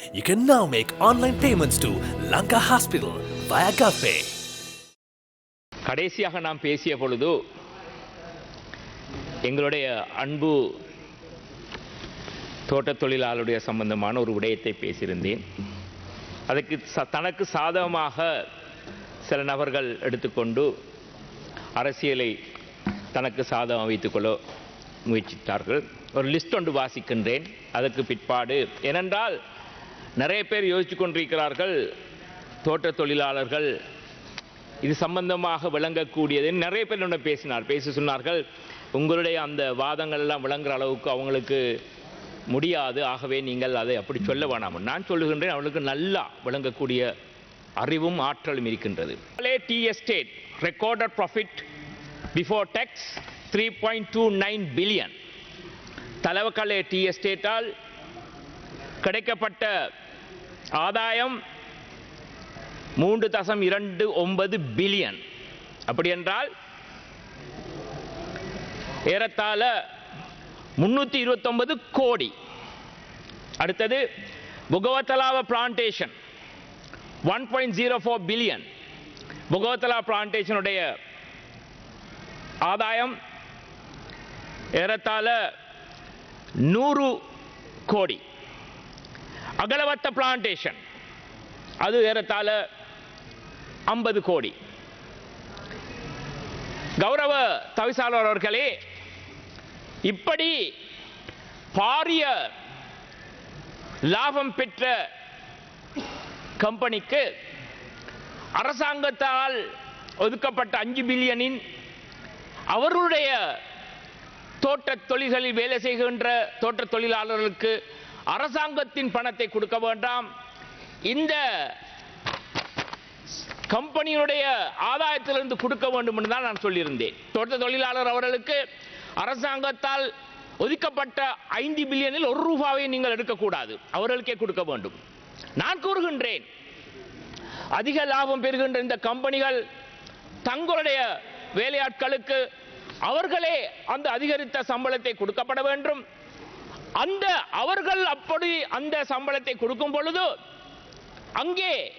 You can now make online payments to Lanka Hospital via GovPay. கடைசியாக நாம் பேசிய பொழுது எங்களுடைய அன்பு தோட்டத் தொழிலாளருடைய சம்பந்தமான ஒரு விடயத்தை பேசியிருந்தேன். அதுக்கு தனக்கு சாதகமாக சில நபர்கள் எடுத்துக்கொண்டு அரசியலை தனக்கு சாதகம் வைத்துக்கொள்ள முயற்சித்தார்கள். ஒரு லிஸ்ட் ஒன்று வாசிக்கின்றேன். அதற்கு பிற்பாடு ஏனென்றால் நிறைய பேர் யோசித்து கொண்டிருக்கிறார்கள் தோட்ட தொழிலாளர்கள் இது சம்பந்தமாக விளங்கக்கூடியது நிறைய பேர் என்ன பேசினார் பேசி சொன்னார்கள் உங்களுடைய அந்த வாதங்கள் எல்லாம் விளங்குற அளவுக்கு அவங்களுக்கு முடியாது ஆகவே நீங்கள் அதை அப்படி சொல்ல வேணாம். நான் சொல்லுகின்றேன் அவளுக்கு நல்லா விளங்கக்கூடிய அறிவும் ஆற்றலும் இருக்கின்றது. Tea estate recorded profit before tax three point two nine billion. Talawakelle tea எஸ்டேட்டால் கிடைக்கப்பட்ட ஆதாயம் மூன்று தசம் இரண்டு ஒன்பது பில்லியன். அப்படி என்றால் ஏறத்தாழ முன்னூற்றி இருபத்தொன்பது கோடி. அடுத்தது Bogawantalawa plantation one point zero four billion. புகவத்தலா பிளான்டேஷனுடைய ஆதாயம் ஏறத்தாழ நூறு கோடி. அகலவத்த பிளான்டேஷன் அது ஏறத்தாழ ஐம்பது கோடி. கௌரவ தவிசாளர் அவர்களே இப்படி பாரிய லாபம் பெற்ற கம்பெனிக்கு அரசாங்கத்தால் ஒதுக்கப்பட்ட அஞ்சு பில்லியனின் அவர்களுடைய தோட்ட தொழில்களில் வேலை செய்கின்ற தோட்ட தொழிலாளர்களுக்கு அரசாங்கத்தின் பணத்தை கொடுக்க வேண்டாம். இந்த கம்பெனியுடைய ஆதாயத்திலிருந்து கொடுக்க வேண்டும் என்று தான் நான் சொல்லியிருந்தேன். தோட்ட தொழிலாளர் அவர்களுக்கு அரசாங்கத்தால் ஒதுக்கப்பட்ட ஐந்து பில்லியனில் ஒரு ரூபாவை நீங்கள் எடுக்கக்கூடாது. அவர்களுக்கே கொடுக்க வேண்டும். நான் கூறுகின்றேன் அதிக லாபம் பெறுகின்ற இந்த கம்பெனிகள் தங்களுடைய வேலையாட்களுக்கு அவர்களே அந்த அதிகரித்த சம்பளத்தை கொடுக்கப்பட வேண்டும். அந்த அவர்கள் அப்படி அந்த சம்பளத்தை கொடுக்கும் பொழுது அங்கே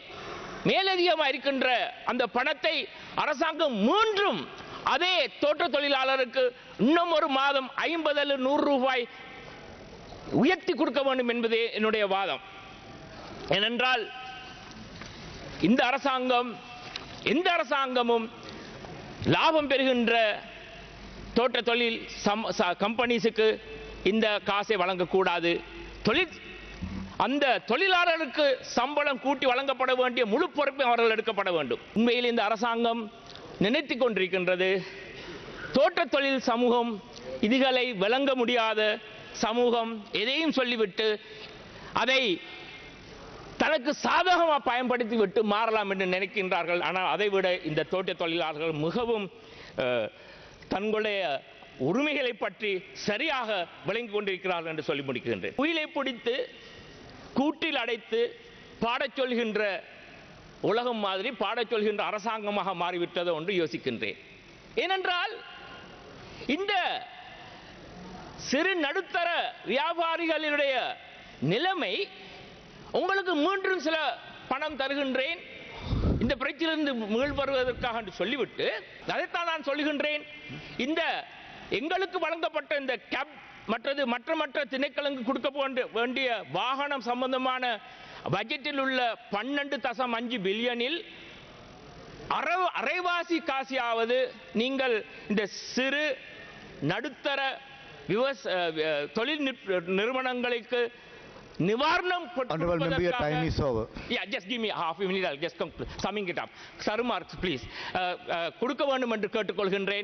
மேலதிகமாக இருக்கின்ற அந்த பணத்தை அரசாங்கம் மீண்டும் அதே தோட்ட தொழிலாளருக்கு இன்னும் ஒரு மாதம் ஐம்பது அல்லது நூறு ரூபாய் உயர்த்தி கொடுக்க வேண்டும் என்பதே என்னுடைய வாதம். ஏனென்றால் இந்த அரசாங்கம் எந்த அரசாங்கமும் லாபம் பெறுகின்ற தோட்ட தொழில் சம் கம்பெனிஸுக்கு இந்த காசை வழங்கக்கூடாது. தொழில் அந்த தொழிலாளர்களுக்கு சம்பளம் கூட்டி வழங்கப்பட வேண்டிய முழு பொறுப்பை அவர்கள் எடுக்கப்பட வேண்டும். உண்மையில் இந்த அரசாங்கம் நினைத்து கொண்டிருக்கின்றது. தோட்ட தொழில் சமூகம் இதுகளை விளங்க முடியாத சமூகம் எதையும் சொல்லிவிட்டு அதை தனக்கு சாதகமாக பயன்படுத்தி விட்டு மாறலாம் என்று நினைக்கின்றார்கள். ஆனால் அதைவிட இந்த தோட்ட தொழிலாளர்கள் மிகவும் தங்களுடைய உரிமைகளை பற்றி சரியாக விளங்கி கொண்டிருக்கிறார்கள் என்று சொல்லி முடிக்கின்றேன். உயிலை பிடித்து கூட்டில் அடைத்து பாடச் சொல்கின்ற உலகம் மாதிரி பாடச் சொல்கின்ற அரசாங்கமாக மாறிவிட்டதோ என்று யோசிக்கின்றேன். ஏனென்றால் இந்த சிறு நடுத்தர வியாபாரிகளுடைய நிலைமை உங்களுக்கு மீண்டும் சில பணம் தருகின்றேன் இந்த பிரச்சனையிலிருந்து மீள் வருவதற்காக என்று சொல்லிவிட்டு அதைத்தான் நான் சொல்லுகின்றேன். இந்த எங்களுக்கு வழங்கப்பட்ட இந்த கேப் மற்றது மற்ற மற்ற திணைக்களங்கு கொடுக்க வேண்டிய வாகனம் சம்பந்தமான பட்ஜெட்டில் உள்ள பன்னெண்டு தசம் அஞ்சு பில்லியனில் அரை அரைவாசி காசியாவது நீங்கள் இந்த சிறு நடுத்தர விவச தொழில் நிற்- நிறுவனங்களுக்கு நிவாரணம் time is over. Yeah, just give me half a minute. I'll just come summing it up. Sir, please. கொடுக்க வேண்டும் என்று கேட்டுக்கொள்கின்றேன்